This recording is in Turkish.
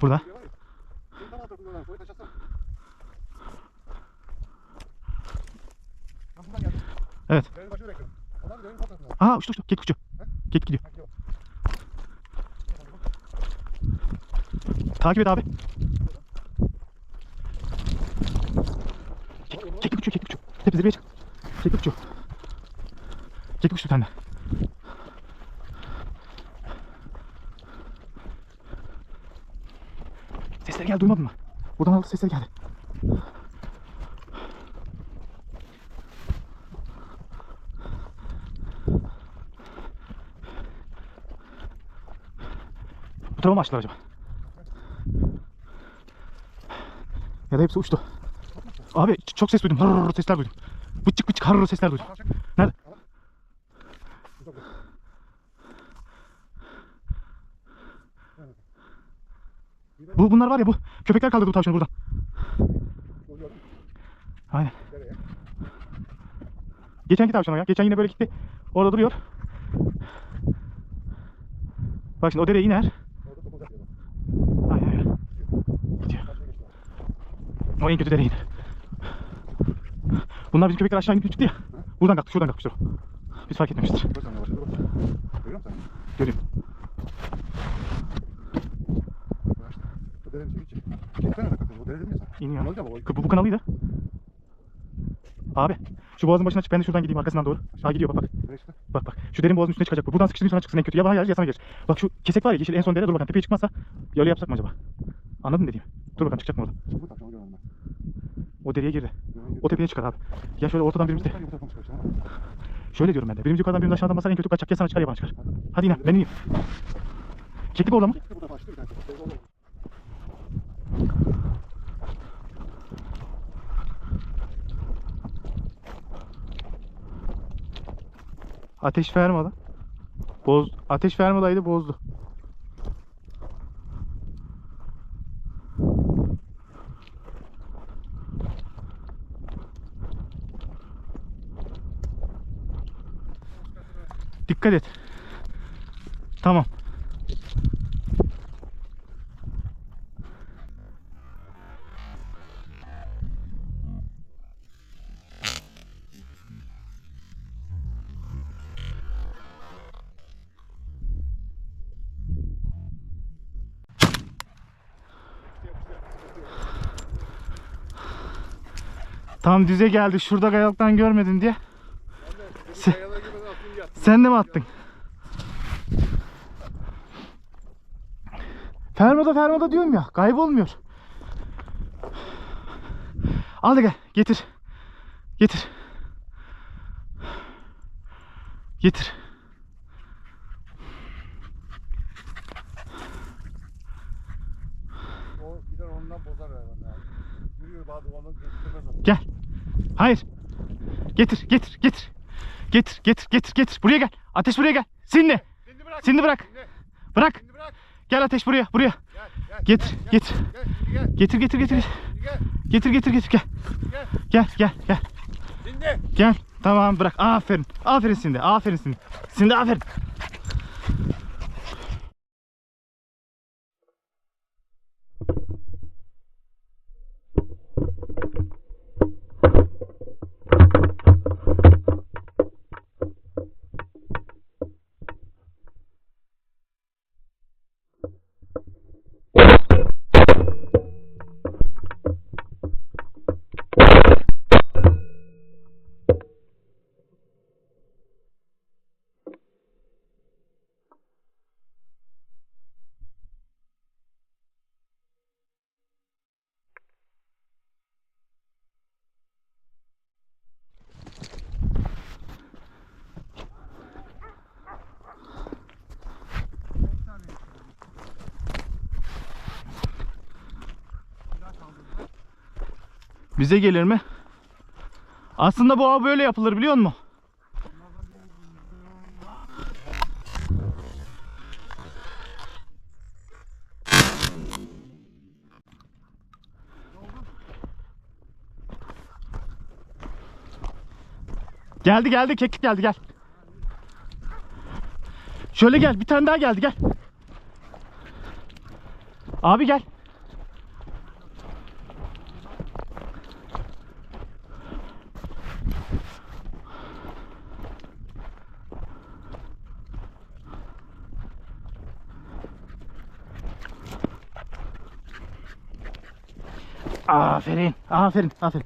Burada. Evet. Aa uçtu uçtu. Git kuşu. Git gidiyor. Takip et abi. Kek, kekli kuşu, kekli kuşu. Tepe zirveye çık. Kekli kuşu. Kekli kuşu bir tane. Sesler geldi duymadın mı? Buradan aldı sesler geldi. Bu tarafa mı açtılar acaba? Ya da hepsi uçtu. Abi çok ses duydum. Hırrrr sesler duydum. Bıçık bıçık harrrr sesler duydum. Tavşan. Nerede? Burada burada. Bu bunlar var ya bu köpekler kaldırdı bu tavşanı buradan. Aynen. Geçenki tavşan o ya. Geçen yine böyle gitti. Orada duruyor. Bak şimdi o dereye iner. Aynen öyle. Gidiyor. O en kötü dereye iner. Bunlar bizim köpekler aşağı inip çıktı ya. Buradan kalktı, şuradan kalkmıştır o. Biz fark etmemiştir. Dur sen yavaş. Dur bak. Görüyor musun sen? Görüyorum. Yavaş. Bu dere bir şey hiç. Çeksene de kalkın. Bu dere değil mi? İniyor. Ne olacak bu? Bu, kanalıydı. Abi şu boğazın başına çık. Ben de şuradan gideyim arkasından doğru. Aa gidiyor bak bak. İşte. Bak bak. Şu derin boğazın üstüne çıkacak bu. Buradan sıkıştırayım sana çıksın en kötü. Ya bana gelir ya sana gelir. Bak şu kesek var ya yeşil en son dere. Dur bakalım tepeye çıkmazsa öyle yapsak mı acaba? Anladın dediğimi? Dur bakalım çıkacak mı orada? O dereye girdi. O tepeye çıkar abi. Ya şöyle ortadan birimiz de. Mı? Şöyle diyorum ben de. Birimiz yukarıdan birimiz aşağıdan basar en kötü kaçacak. Ya sana çıkar ya bana çıkar. Hadi yine ben ineyim. Keklik orada mı? Çekti bu tarafa açtı bir tane. Teyze oğlum. Ateş vermedi. Boz ateş vermedaydı bozdu. Dikkat et. Tamam. Tam düze geldi. Şurada kayalıktan görmedin diye. Sen, sen de mi attın? Fermoda fermoda diyorum ya. Kaybolmuyor. Al da gel. Getir. Getir. Getir. O gider ondan bozar hayvanlar. Gel. Hayır. Getir, getir, getir. Getir, getir, getir, getir. Buraya gel. Ateş buraya gel. Sinli. Şimdi bırak. Sinli bırak. Bırak. Gel ateş buraya, buraya. Gel gel. Getir, gel, getir. Gel. Getir, getir, getir. Getir, getir, getir. Gel. Gel. Gel, gel. Şimdi. Gel. Tamam bırak. Aferin. Aferin Sindi. Aferin Sindi. Sindi aferin. Bize gelir mi? Aslında bu av böyle yapılır biliyor musun? Geldi geldi keklik geldi gel. Şöyle gel bir tane daha geldi gel. Abi gel. Aferin. Aferin. Aferin.